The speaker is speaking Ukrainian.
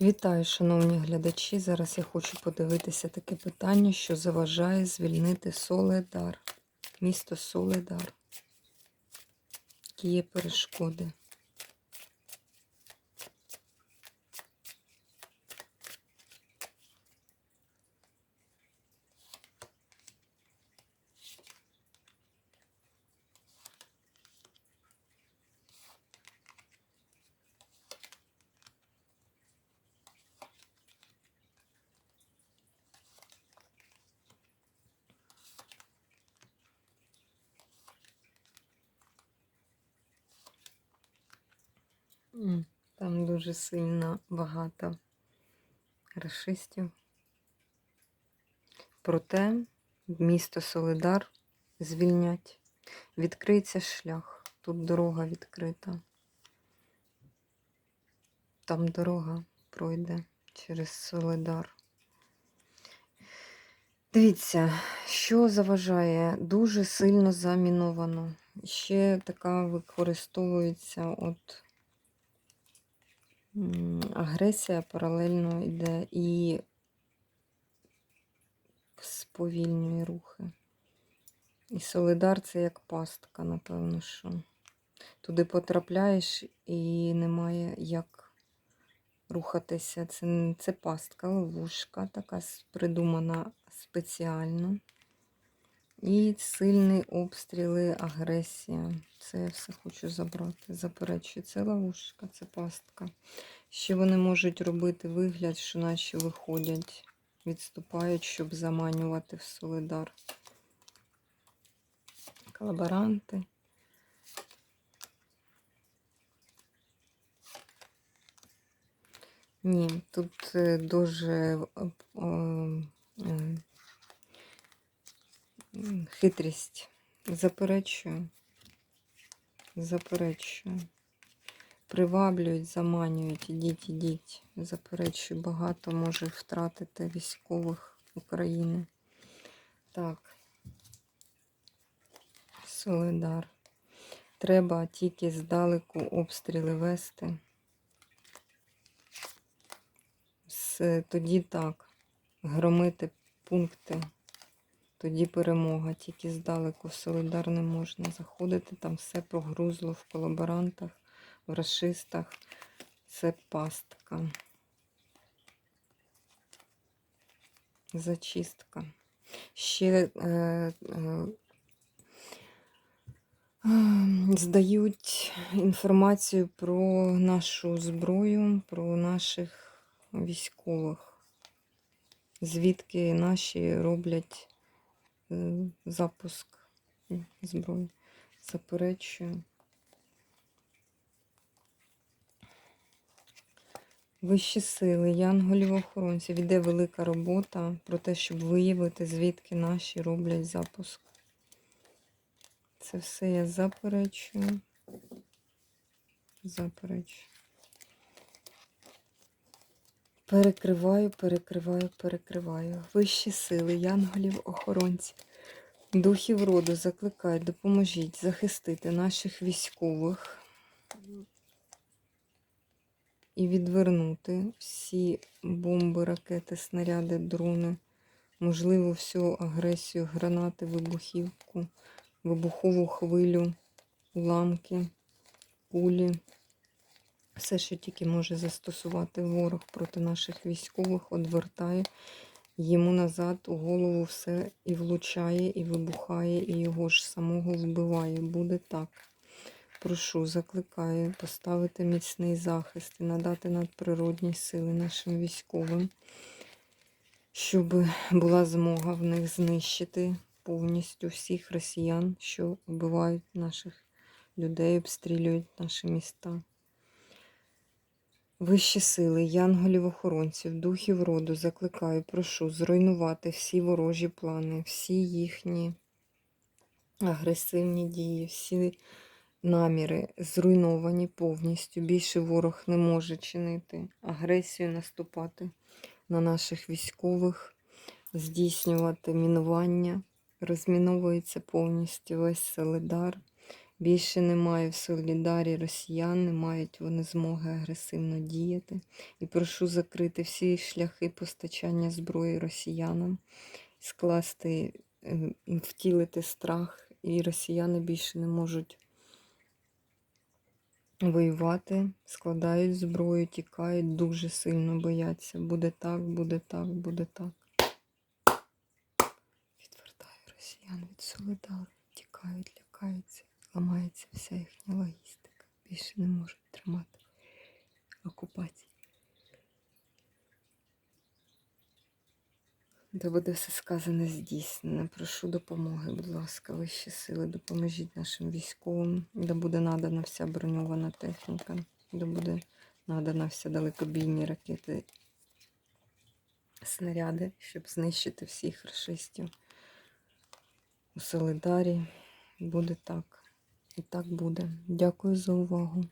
Вітаю, шановні глядачі. Зараз я хочу подивитися таке питання, що заважає звільнити Соледар. Місто Соледар. Які є перешкоди? Там дуже сильно багато расистів. Проте місто Солидар звільнять. Відкриється шлях. Тут дорога відкрита. Там дорога пройде через Солидар. Дивіться, що заважає, дуже сильно заміновано. Ще така використовується от агресія паралельно йде і сповільнює рухи. І Солидар це як пастка, напевно, що. Туди потрапляєш і немає як рухатися. Це, це пастка, ловушка, така придумана спеціально. І сильні обстріли, агресія. Це я все хочу забрати. Заперечую, це ловушка, це пастка. Ще вони можуть робити вигляд, що наші виходять, відступають, щоб заманювати в Солидар. Колаборанти. Ні, тут е, дуже е, е, хитрість. Заперечую. Заперечую. Приваблюють, заманюють, ідіть, ідіть. Заперечую, багато може втратити військових України. Так. Солидар. Треба тільки здалеку обстріли вести. Тоді так. Громити пункти. Тоді перемога. Тільки здалеку в Солидар не можна заходити. Там все погрузло в колаборантах, в расистах. Це пастка. Зачистка. Ще е, е, ем, здають інформацію про нашу зброю, про наших військових, звідки наші роблять запуск зброї. Заперечую. Вищі сили, янголів охоронців. Іде велика робота про те, щоб виявити, звідки наші роблять запуск. Це все я заперечую. Заперечую. Перекриваю, перекриваю, перекриваю. Вищі сили, янголів, охоронців, духів роду закликають, допоможіть захистити наших військових і відвернути всі бомби, ракети, снаряди, дрони, можливо, всю агресію, гранати, вибухівку, вибухову хвилю, уламки, кулі. Все, що тільки може застосувати ворог проти наших військових, одвертає йому назад у голову все і влучає, і вибухає, і його ж самого вбиває. Буде так. Прошу, закликаю поставити міцний захист і надати надприродні сили нашим військовим, щоб була змога в них знищити повністю всіх росіян, що вбивають наших людей, обстрілюють наші міста. Вищі сили, янголів-охоронців, духів роду закликаю, прошу зруйнувати всі ворожі плани, всі їхні агресивні дії, всі наміри зруйновані повністю. Більше ворог не може чинити агресію, наступати на наших військових, здійснювати мінування. Розміновується повністю весь Солидар. Більше немає в Солідарі росіян, не мають вони змоги агресивно діяти. І прошу закрити всі шляхи постачання зброї росіянам, скласти, е, втілити страх, і росіяни більше не можуть воювати, складають зброю, тікають, дуже сильно бояться. Буде так, буде так, буде так. Відвертаю росіян від Солидару, тікають, лякаються, ламається вся їхня логістика. Більше не можуть тримати окупації. Де буде все сказане здійснене. Прошу допомоги, будь ласка, вищі сили, допоможіть нашим військовим, де буде надана вся броньована техніка, де буде надана вся далекобійні ракети, снаряди, щоб знищити всіх расистів. У Солидарі буде так. І так буде. Дякую за увагу.